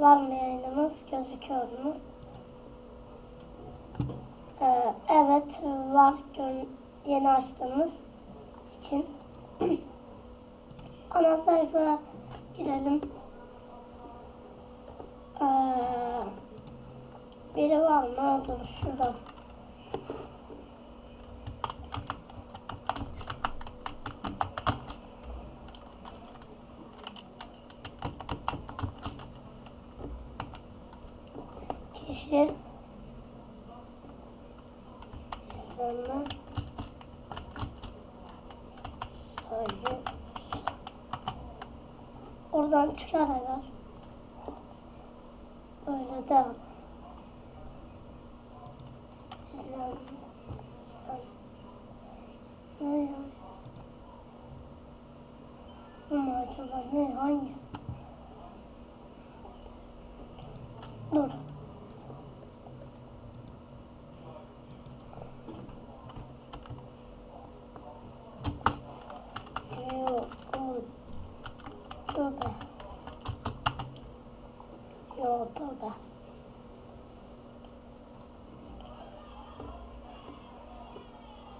Var mı yayınımız? Gözüküyor mu? Ee, evet var. Yeni açtığımız için. Ana sayfaya girelim. Ee, biri var mı? Dur şuradan. Ya? Ama acaba ne? Hangisi? Dur. Yok, o tövbe. Yok, tövbe.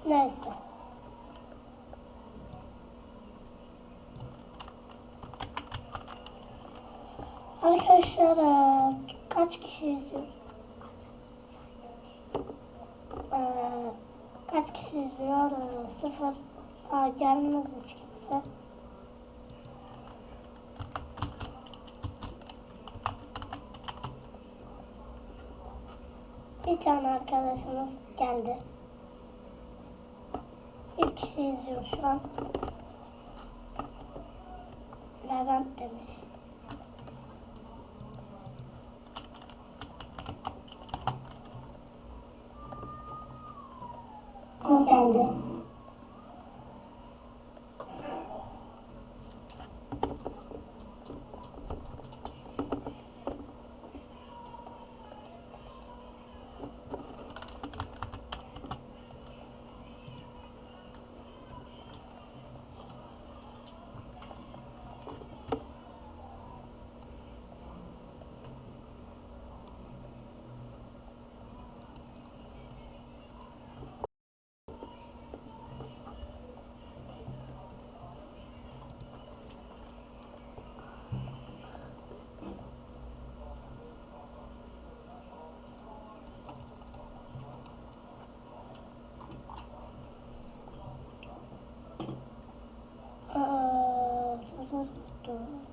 Neyse. Eee, kaç kişi izliyor? Eee, kaç kişi izliyor? Eee, sıfır. Daha gelmez hiç kimse. Bir tane arkadaşımız geldi. Bir kişi izliyor şu an. Levent demiş. O geldi. Aa,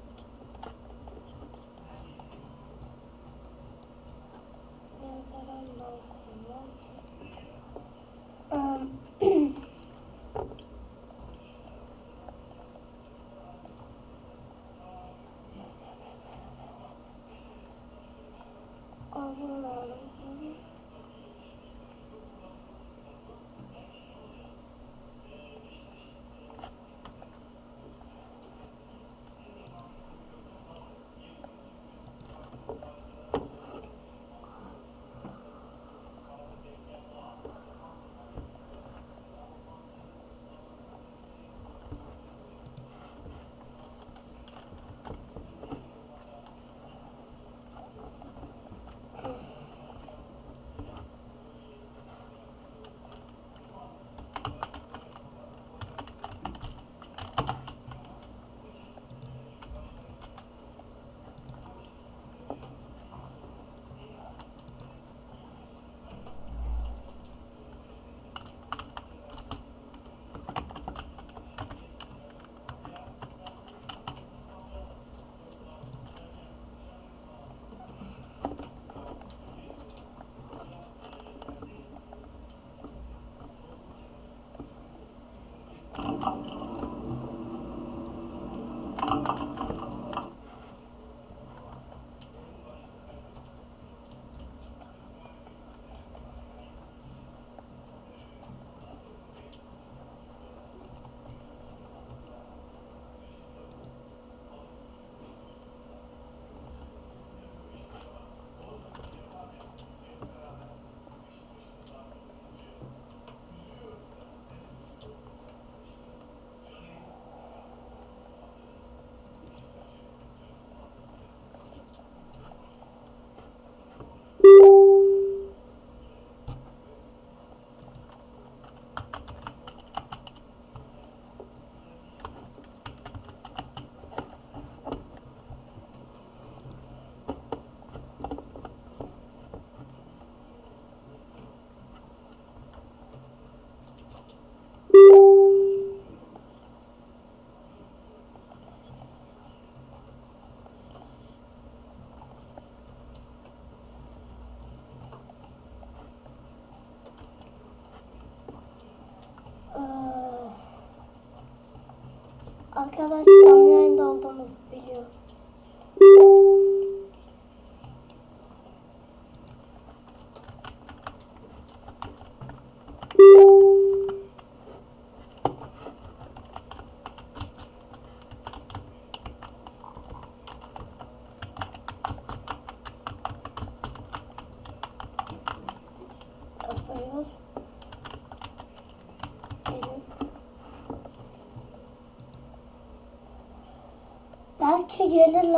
Arkadaş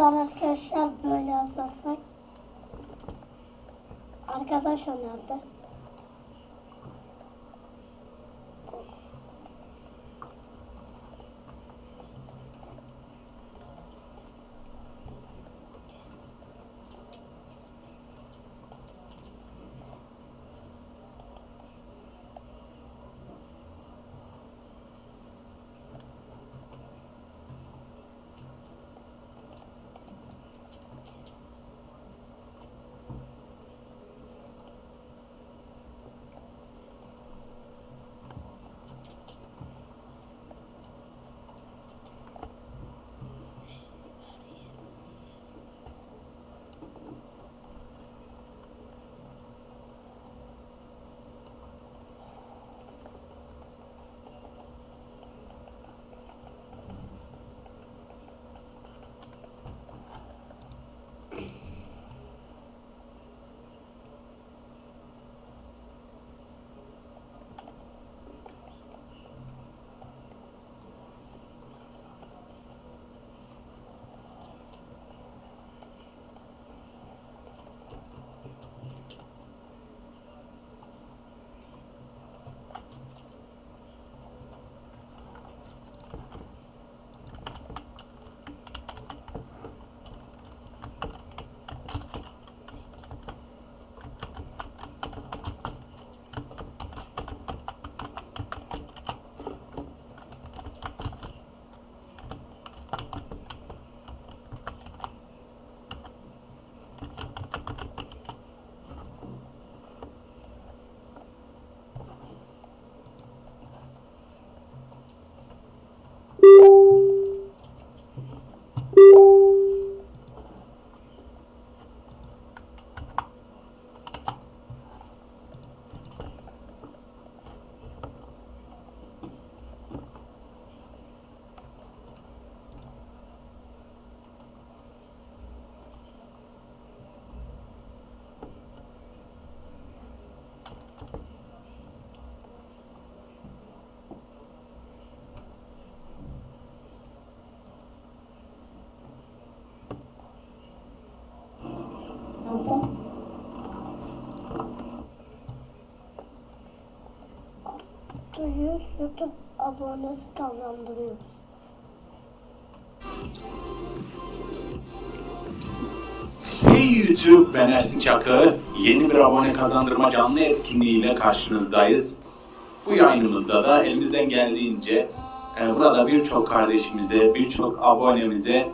gelirler arkadaşlar böyle yazarsak. Arkadaş nerede? Duyuyoruz YouTube abonesi kazandırıyoruz. Hey YouTube, ben Ersin Çakır. Yeni bir abone kazandırma canlı etkinliğiyle karşınızdayız. Bu yayınımızda da elimizden geldiğince e, burada birçok kardeşimize, birçok abonemize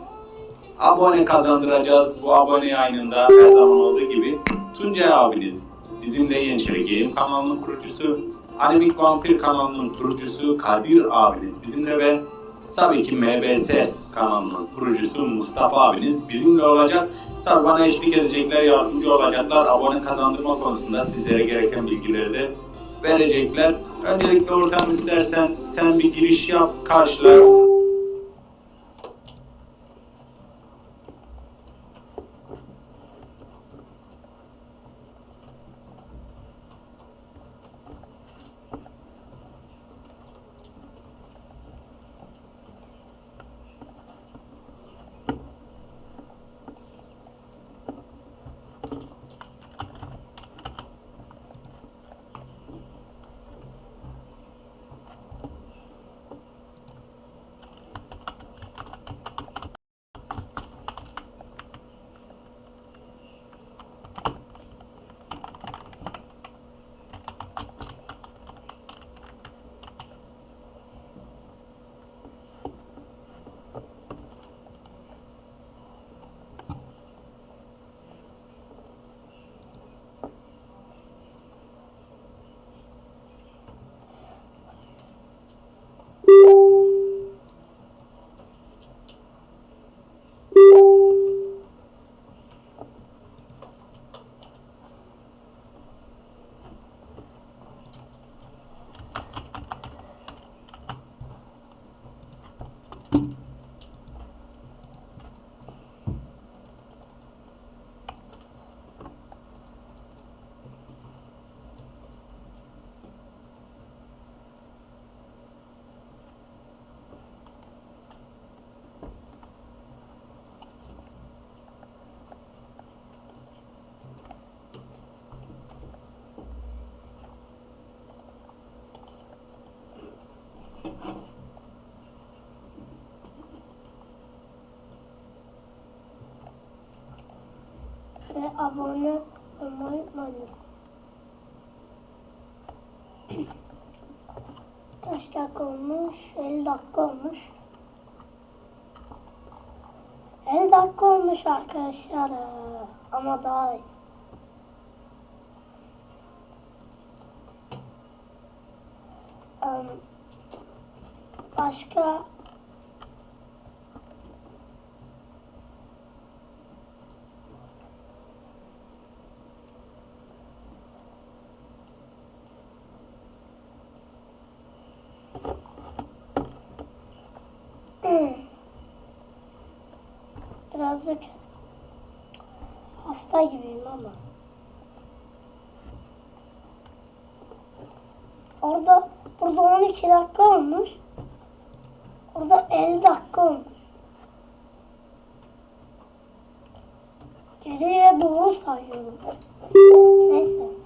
abone kazandıracağız. Bu abone yayınında her zaman olduğu gibi Tuncay abiniz, bizimle Yeniçeri Game kanalının kurucusu, Animik Vampir kanalının kurucusu Kadir abiniz bizimle ve tabii ki MBS kanalının kurucusu Mustafa abiniz bizimle olacak. Tabii bana eşlik edecekler, yardımcı olacaklar. Abone kazandırma konusunda sizlere gereken bilgileri de verecekler. Öncelikle ortam istersen sen bir giriş yap, karşıla. Abone olmayı unutmayınız. Kaç dakika olmuş? 50 dakika olmuş. 50 dakika olmuş arkadaşlar. Ama daha iyi. Em, Başka birazcık hasta gibiyim ama. Orada burada 12 dakika olmuş. Orada 50 dakika olmuş. Geriye doğru sayıyorum. Neyse.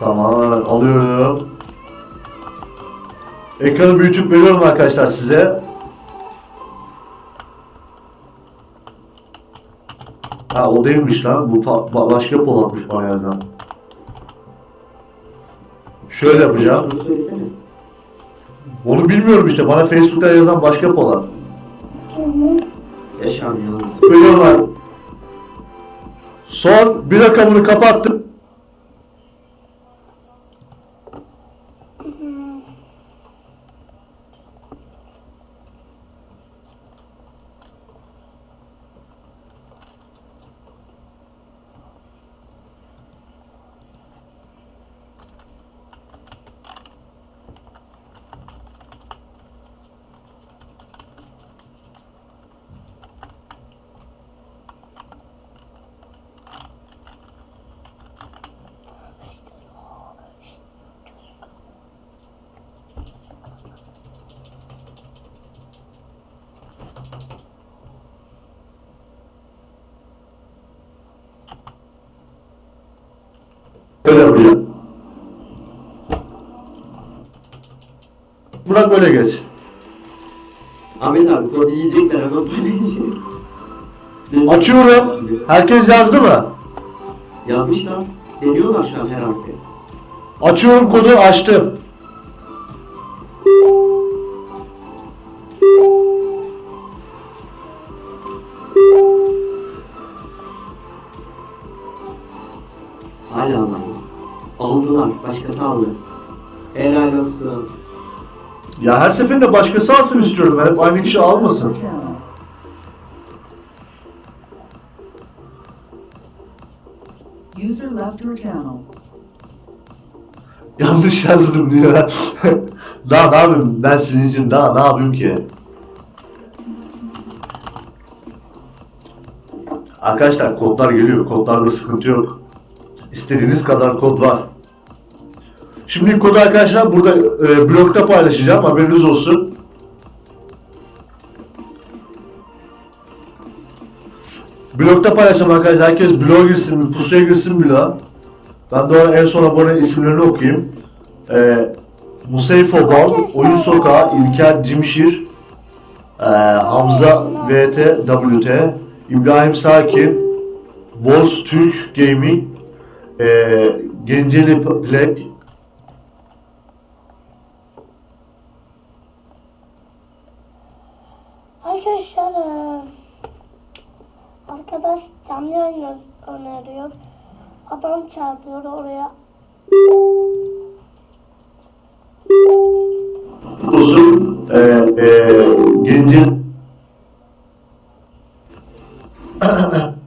Tamam. Alıyorum. Ekranı büyütüp veriyorum arkadaşlar size. Ha o değilmiş lan. Bu başka Polat'mış bana yazan. Şöyle yapacağım. Onu bilmiyorum işte. Bana Facebook'ta yazan başka Polat. Yaşar yalnız. Veriyorum abi. Son bir rakamını kapattım. Böyle yapacağım. Bırak böyle geç. Ahmet abi kod yiyecekler hemen paylaşıyor. Açıyorum. Herkes yazdı mı? Yazmışlar. Deniyorlar şu an her harfi. Açıyorum kodu açtım. Ya her seferinde başkası alsın istiyorum. Ben hep aynı kişi almasın. User left your channel. Yanlış yazdım diyor. daha ne yapayım ben sizin için daha ne yapayım ki? Arkadaşlar kodlar geliyor. Kodlarda sıkıntı yok. İstediğiniz kadar kod var. Şimdi kodu arkadaşlar burada e, blogda paylaşacağım. Haberiniz olsun. Blogda paylaşacağım arkadaşlar. Herkes bloğa girsin, pusuya girsin bloğa. Ben de en son abone isimlerini okuyayım. Ee, Museyfo Bal, Oyun Sokağı, İlker Cimşir, ee, Hamza VT, WT, İbrahim Sakin, Voz Türk Gaming, ee, Genceli Play, Arkadaşlar arkadaş canlı yayın öneriyor. Adam çağırıyor oraya. Uzun e, e, gencin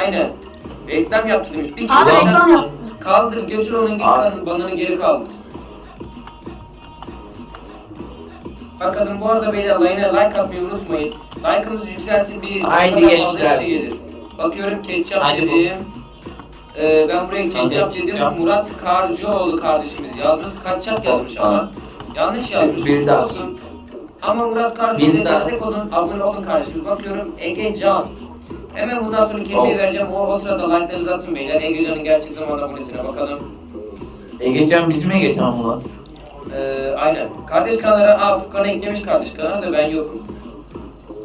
Aynen. Reklam yaptı demiş. Bir Abi kez reklam reklam yaptı. Kaldır götür onun geri kan, bananı geri kaldır. Bakalım bu arada beyler line'a like atmayı unutmayın. Like'ımız yükselsin bir Haydi kadar fazla gençler. kişi gelir. Bakıyorum ketçap Haydi bu- dedim. Ee, ben buraya ketçap Hadi, dedim. yap. Murat Karcıoğlu kardeşimiz yazmış. Kaçak yazmış ama. Yanlış yazmış. Bir daha. Olsun. Ama Murat Karcıoğlu'ya Bir daha. destek olun, abone olun kardeşimiz. Bakıyorum Ege Can. Hemen bundan sonra kelimeyi vereceğim. O, o sırada like'larınızı atın beyler. Ege Can'ın gerçek zaman abonesine bakalım. Egecan bizim Egecan mı lan? Ee, aynen. Kardeş kanallara, aa Furkan'ı eklemiş kardeş kanalına da ben yokum.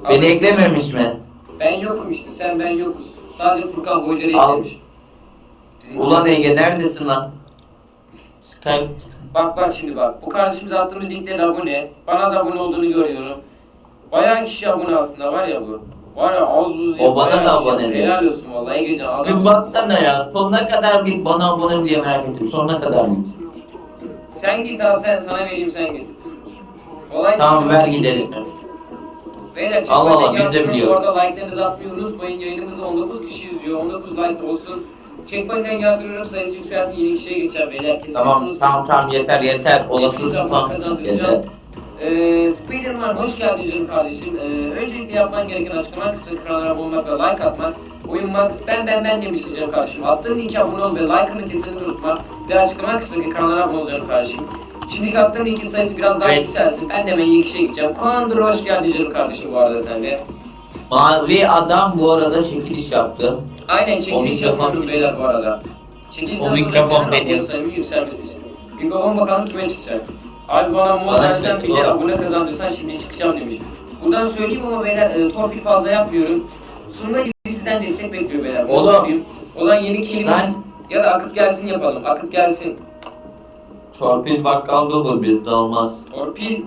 Beni Abi, eklememiş mi? Ben yokum işte, sen ben yokuz. Sadece Furkan boyları Al. eklemiş. Bizimki- Ulan Ege neredesin lan? Skype. Bak bak şimdi bak. Bu kardeşimize attığımız linklere abone. Bana da abone olduğunu görüyorum. Bayağı kişi abone aslında var ya bu. Var ya az buz değil. O bana da abone diyor. Helal olsun vallahi Egecan Bir adamsın. baksana ya sonuna kadar bir bana abone diye merak ettim. Sonuna kadar git. Sen git al sen sana vereyim sen git. Olay Tamam değil. ver gidelim. Beyler Allah Allah, biz de biliyoruz. Bu arada like'larınızı atmayı unutmayın. Yayınımızda 19 kişi izliyor. 19 like olsun. Checkpoint'ten yardırıyorum sayısı yükselsin. Yeni kişiye geçeceğim beyler. Kesinlikle Tamam unutmayın. tamam tamam yeter yeter. Olasız abone spam. kazandıracağım. Yeter. Ee, Spiderman hoş geldin canım kardeşim. Ee, öncelikle yapman gereken açıklama kısmında kanala abone olmak ve like atmak. Oyun Max ben ben ben demiştin canım kardeşim. Attığın linke abone ol ve like'ını kesinlikle unutma. Ve açıklama kısmındaki kanala abone ol canım kardeşim. Şimdiki attığım linkin sayısı biraz daha Evet. yükselsin. Ben de hemen yeni kişiye gideceğim. Kondur hoş geldin canım kardeşim bu arada sen de. Mavi adam bu arada çekiliş yaptı. Aynen O çekiliş mikrofon- yapıyorum beyler bu arada. Çekiliş O nasıl olacak mikrofon neden? Abone benim. yükselmesi için. Mikrofon bakalım kime çıkacak. Abi bana versen çıktı, bir de abone kazandırsan şimdi çıkacağım demiş. Buradan söyleyeyim ama beyler e, torpil fazla yapmıyorum. Sunma gibi sizden destek bekliyor beyler. Oğlum. söyleyeyim. O zaman yeni kelimemiz ya da akıt gelsin yapalım. Akıt gelsin. Torpil bakkalda olur bizde olmaz. Torpil.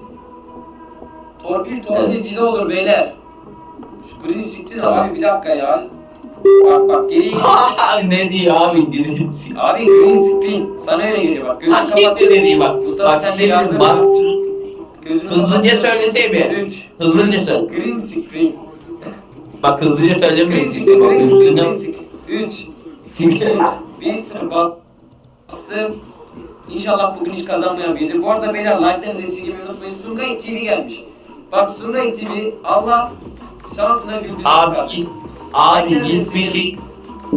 Torpil torpilcide olur beyler. Şu green screen Tamam. abi bir dakika ya. Bak bak geriye gidecek. ne diyor abi dirilsin. Abi green screen. Sana öyle geliyor bak. Gözünü Ha kapat. şimdi dediği bak. Mustafa bak sen de şimdi yardım bastır. Gözünü Hızlıca kapat. söylesene bir. 3. Hızlıca söyle. Green screen. Bak hızlıca Green screen. Green screen. Green screen. 3. Sinke. 1 0 bastım. İnşallah bugün hiç kazanmayan biridir. Bu arada beyler like'larınızı esirgemeyi unutmayın. Sungay TV gelmiş. Bak Sungay TV Allah şansına güldürsün Abi kardeşim. Abi gitmişi.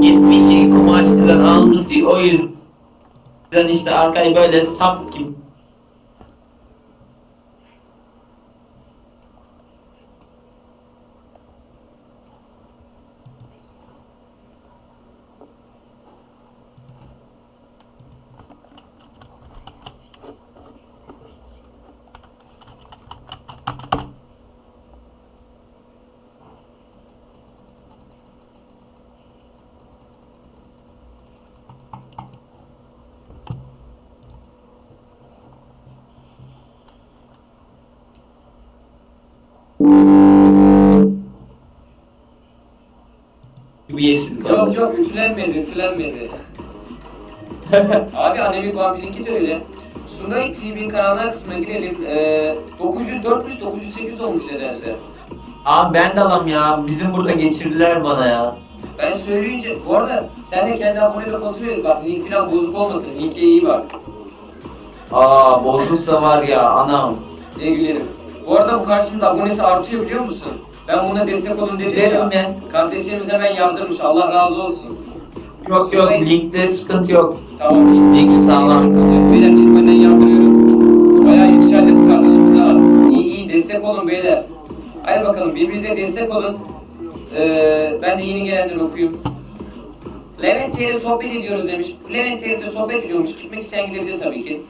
Gitmişi kumaşçıdan almışı. O yüzden işte arkayı böyle sap gibi Yok ütülenmedi ütülenmedi. Abi Anemik Vampir'inki de öyle. Sungay TV kanallar kısmına girelim. Ee, 904'müş 908 olmuş nedense. Abi ben de alam ya. Bizim burada geçirdiler bana ya. Ben söyleyince, bu arada sen de kendi abonede kontrol et. Bak link falan bozuk olmasın. Linke iyi bak. Aa bozulsa var ya anam. Ne gülerim. Bu arada bu karşımda abonesi artıyor biliyor musun? Ben buna destek olun dedim Giderim ya. ben. Kardeşlerimiz hemen yardırmış. Allah razı olsun. Yok yok linkte sıkıntı yok. Tamam. Link sağlam. Beyler çekmeden yardırıyorum. Bayağı yükseldi bu kardeşimiz ha. İyi iyi destek olun beyler. Hadi bakalım birbirinize destek olun. Ee, ben de yeni gelenleri okuyayım. Levent Ter'e sohbet ediyoruz demiş. Levent Ter'de sohbet ediyormuş. Gitmek isteyen gidebilir tabii ki.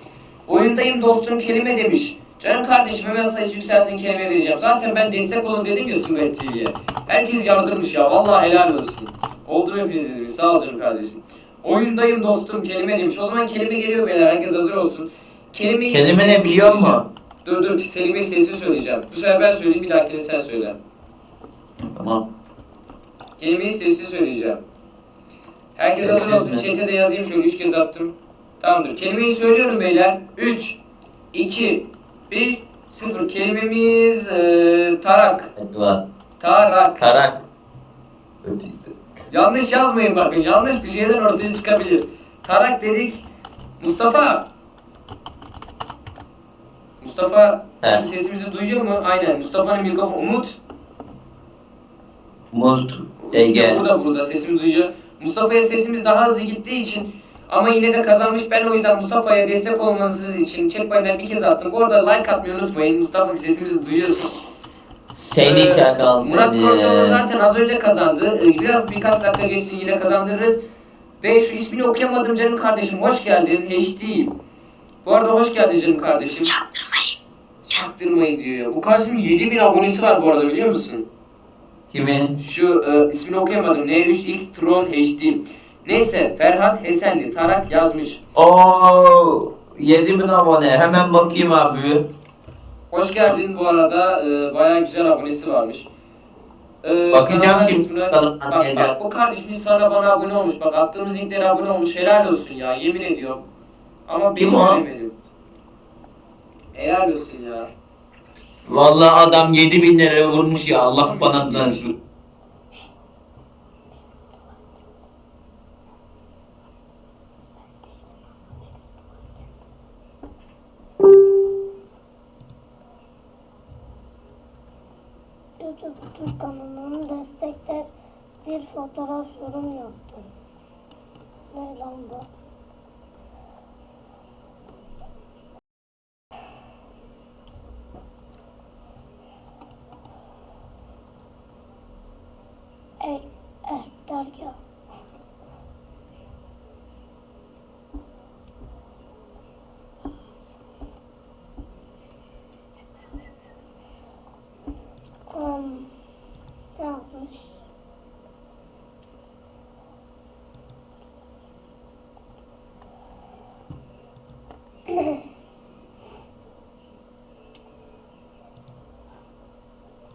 Oyundayım dostum kelime demiş. Canım kardeşim hemen sayısı yükselsin kelime vereceğim. Zaten ben destek olun dedim ya Sümet TV'ye. Herkes yardırmış ya. Vallahi helal olsun. Oldu mu hepiniz demiş. Sağ ol canım kardeşim. Oyundayım dostum kelime demiş. O zaman kelime geliyor beyler. Herkes hazır olsun. Kelimeyi Kelime ne biliyor mu? Dur dur kelimeyi sessiz söyleyeceğim. Bu sefer ben söyleyeyim bir dahakine sen söyle. Tamam. Kelimeyi sessiz söyleyeceğim. Herkes Sessiz hazır olsun. mi? Chat'e de yazayım şöyle üç kez attım. Tamamdır. Kelimeyi söylüyorum beyler. 3, 2, 1, 0. Kelimemiz eee, tarak. Tarak. Tarak. Öteydi. Yanlış yazmayın bakın. Yanlış bir şeyler ortaya çıkabilir. Tarak dedik. Mustafa. Mustafa He. bizim sesimizi duyuyor mu? Aynen. Mustafa'nın mikrofonu. Umut. Umut. İşte Ege. burada burada sesimi duyuyor. Mustafa'ya sesimiz daha hızlı gittiği için ama yine de kazanmış. Ben o yüzden Mustafa'ya destek olmanız için checkpoint'ten bir kez attım. Bu arada like atmayı unutmayın. Mustafa sesimizi duyuyorsun. Seni Ee, çakal Murat seni. Korcoğlu zaten az önce kazandı. Ee, Biraz birkaç dakika geçsin yine kazandırırız. Ve şu ismini okuyamadım canım kardeşim. Hoş geldin. HD. Bu arada hoş geldin canım kardeşim. Çaktırmayın. Çaktırmayın diyor. Bu kardeşimin 7000 abonesi var bu arada biliyor musun? Kimin? Şu e, ismini okuyamadım. N3X Tron HD. Neyse Ferhat Hesenli Tarak yazmış. Oo 7000 abone. Hemen bakayım abi. Hoş geldin bu arada. E, bayağı güzel abonesi varmış. E, Bakacağım şimdi, ismine- bakalım Bak, anlayacağız. bak, bu kardeşimiz sana bana abone olmuş. Bak attığımız linklere abone olmuş. Helal olsun ya yemin ediyorum. Ama Kim benim o? göremedim. Helal olsun ya. Vallahi adam 7000 lira vurmuş ya. Allah bana nasip. Ne lan bu? Ey, eh, dergah. Um, yazmış.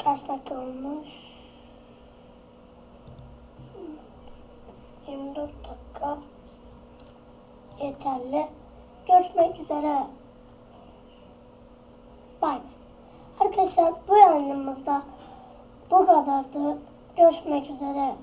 Kaç dakika olmuş? 24 dakika. Yeterli. Görüşmek üzere. Bay. Arkadaşlar bu yayınımızda bu kadardı. Görüşmek üzere.